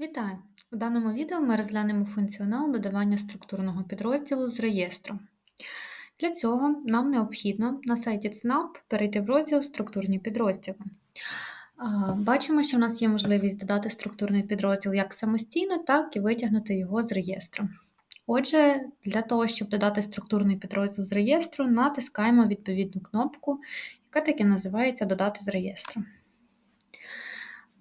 Вітаю! У даному відео ми розглянемо функціонал додавання структурного підрозділу з реєстру. Для цього нам необхідно на сайті ЦНАП перейти в розділ Структурні підрозділи. Бачимо, що в нас є можливість додати структурний підрозділ як самостійно, так і витягнути його з реєстру. Отже, для того, щоб додати структурний підрозділ з реєстру, натискаємо відповідну кнопку, яка таки називається Додати з реєстру.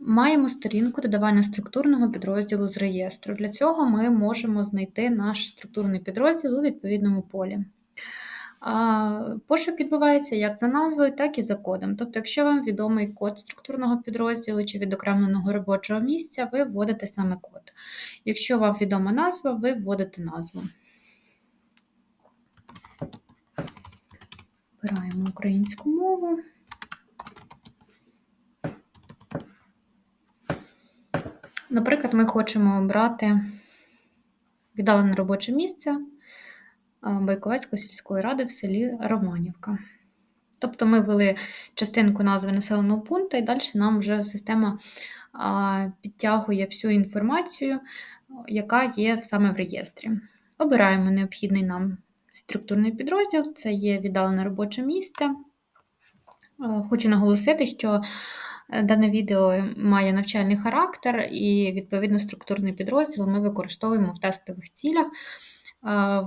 Маємо сторінку додавання структурного підрозділу з реєстру. Для цього ми можемо знайти наш структурний підрозділ у відповідному полі. Пошук відбувається як за назвою, так і за кодом. Тобто, якщо вам відомий код структурного підрозділу чи відокремленого робочого місця, ви вводите саме код. Якщо вам відома назва, ви вводите назву. Обираємо українську мову. Наприклад, ми хочемо обрати віддалене робоче місце Байковецької сільської ради в селі Романівка. Тобто ми ввели частинку назви населеного пункту, і далі нам вже система підтягує всю інформацію, яка є саме в реєстрі. Обираємо необхідний нам структурний підрозділ, це є віддалене робоче місце. Хочу наголосити, що Дане відео має навчальний характер і, відповідно, структурний підрозділ ми використовуємо в тестових цілях.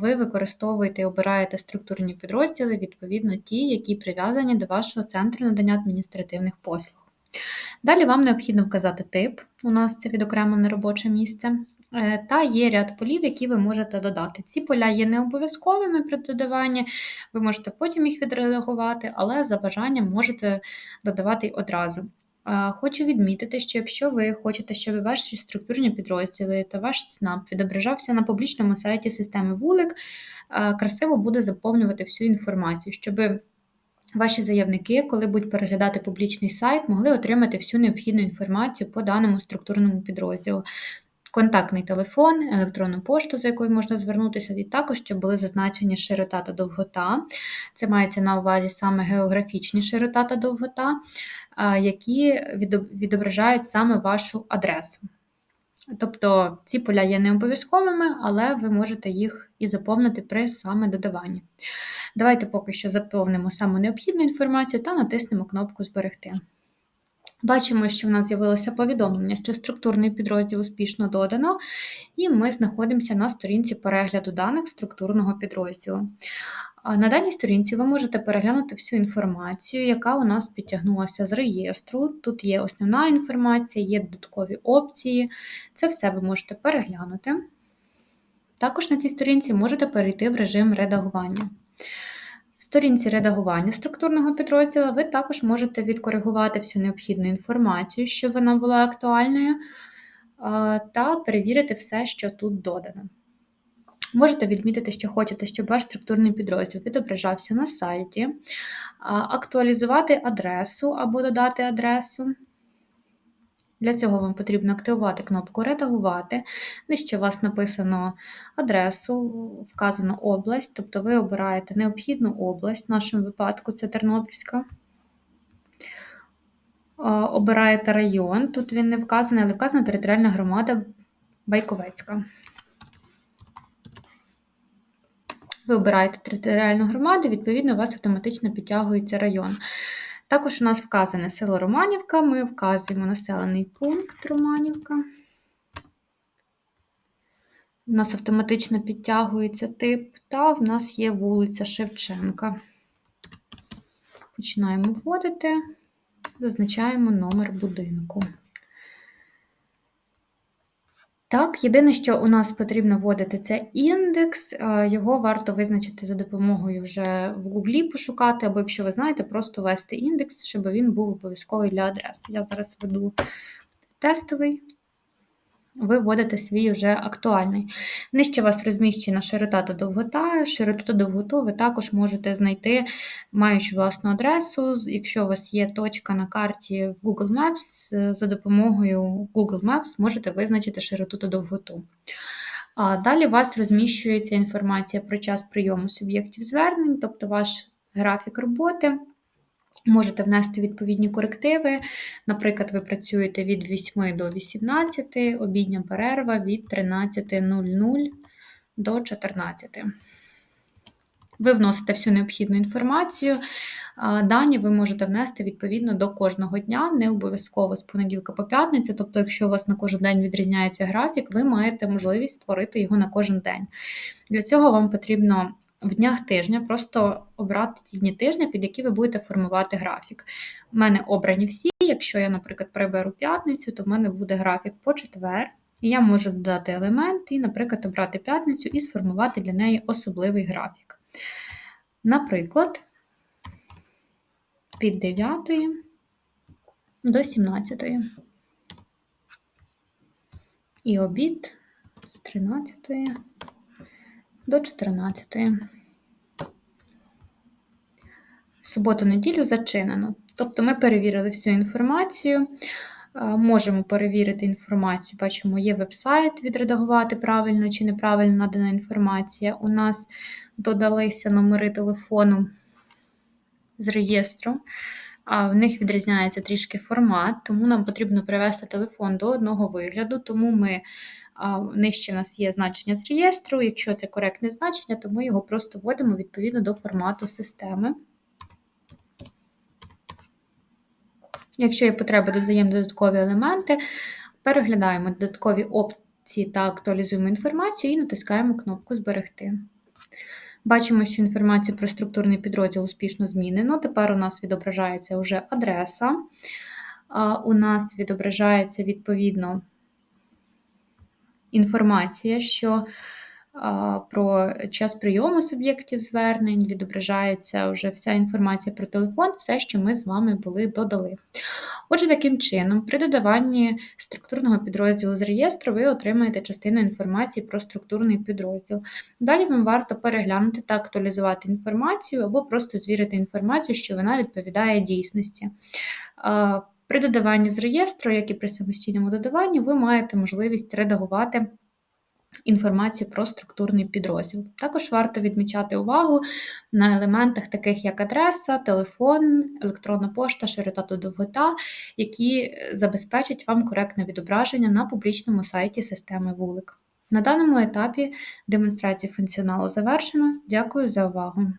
Ви використовуєте і обираєте структурні підрозділи, відповідно, ті, які прив'язані до вашого центру надання адміністративних послуг. Далі вам необхідно вказати тип, у нас це відокремлене робоче місце, е, та є ряд полів, які ви можете додати. Ці поля є не обов'язковими при додаванні, ви можете потім їх відредагувати, але за бажанням можете додавати одразу. Хочу відмітити, що якщо ви хочете, щоб ваші структурні підрозділи та ваш ЦНАП відображався на публічному сайті системи вулик, красиво буде заповнювати всю інформацію, щоб ваші заявники, коли будуть переглядати публічний сайт, могли отримати всю необхідну інформацію по даному структурному підрозділу. Контактний телефон, електронну пошту, за якою можна звернутися, і також щоб були зазначені широта та довгота. Це мається на увазі саме географічні широта та довгота які відображають саме вашу адресу. Тобто ці поля є не обов'язковими, але ви можете їх і заповнити при саме додаванні. Давайте поки що заповнимо саму необхідну інформацію та натиснемо кнопку Зберегти. Бачимо, що в нас з'явилося повідомлення, що структурний підрозділ успішно додано, і ми знаходимося на сторінці перегляду даних структурного підрозділу. На даній сторінці ви можете переглянути всю інформацію, яка у нас підтягнулася з реєстру. Тут є основна інформація, є додаткові опції. Це все ви можете переглянути. Також на цій сторінці можете перейти в режим редагування. Сторінці редагування структурного підрозділу ви також можете відкоригувати всю необхідну інформацію, щоб вона була актуальною, та перевірити все, що тут додано. Можете відмітити, що хочете, щоб ваш структурний підрозділ відображався на сайті, актуалізувати адресу або додати адресу. Для цього вам потрібно активувати кнопку Редагувати. Нижче у вас написано адресу, вказано область, тобто ви обираєте необхідну область, в нашому випадку це Тернопільська. Обираєте район, тут він не вказаний, але вказана територіальна громада Байковецька. Ви обираєте територіальну громаду, відповідно, у вас автоматично підтягується район. Також у нас вказане село Романівка, ми вказуємо населений пункт Романівка. У нас автоматично підтягується тип, та в нас є вулиця Шевченка. Починаємо вводити, зазначаємо номер будинку. Так, єдине, що у нас потрібно вводити, це індекс, його варто визначити за допомогою вже в Гуглі пошукати, або якщо ви знаєте, просто ввести індекс, щоб він був обов'язковий для адреси. Я зараз веду тестовий ви вводите свій вже актуальний. Нижче вас розміщена широта та довгота. Широту та довготу ви також можете знайти, маючи власну адресу. Якщо у вас є точка на карті в Google Maps, за допомогою Google Maps можете визначити широту та довготу. А Далі у вас розміщується інформація про час прийому суб'єктів звернень, тобто ваш графік роботи. Можете внести відповідні корективи. Наприклад, ви працюєте від 8 до 18, обідня перерва від 13.00 до 14. Ви вносите всю необхідну інформацію. Дані ви можете внести відповідно до кожного дня, не обов'язково з понеділка по п'ятницю. Тобто, якщо у вас на кожен день відрізняється графік, ви маєте можливість створити його на кожен день. Для цього вам потрібно в днях тижня просто обрати ті дні тижня, під які ви будете формувати графік. У мене обрані всі. Якщо я, наприклад, приберу п'ятницю, то в мене буде графік по четвер. І я можу додати елемент і, наприклад, обрати п'ятницю і сформувати для неї особливий графік. Наприклад, від 9 до 17. І обід з 13 до 14. В суботу-неділю зачинено. Тобто ми перевірили всю інформацію. Можемо перевірити інформацію, бачимо, є веб-сайт, відредагувати правильно чи неправильно надана інформація. У нас додалися номери телефону з реєстру, а в них відрізняється трішки формат, тому нам потрібно привести телефон до одного вигляду, тому ми нижче в нас є значення з реєстру. Якщо це коректне значення, то ми його просто вводимо відповідно до формату системи. Якщо є потреба, додаємо додаткові елементи, переглядаємо додаткові опції та актуалізуємо інформацію і натискаємо кнопку Зберегти. Бачимо, що інформацію про структурний підрозділ успішно змінено. Тепер у нас відображається вже адреса, у нас відображається відповідно інформація, що про час прийому суб'єктів звернень, відображається вже вся інформація про телефон, все, що ми з вами були додали. Отже, таким чином, при додаванні структурного підрозділу з реєстру ви отримаєте частину інформації про структурний підрозділ. Далі вам варто переглянути та актуалізувати інформацію або просто звірити інформацію, що вона відповідає дійсності. При додаванні з реєстру, як і при самостійному додаванні, ви маєте можливість редагувати інформацію про структурний підрозділ. Також варто відмічати увагу на елементах, таких як адреса, телефон, електронна пошта, широта та довгота, які забезпечать вам коректне відображення на публічному сайті системи вулик. На даному етапі демонстрація функціоналу завершена. Дякую за увагу!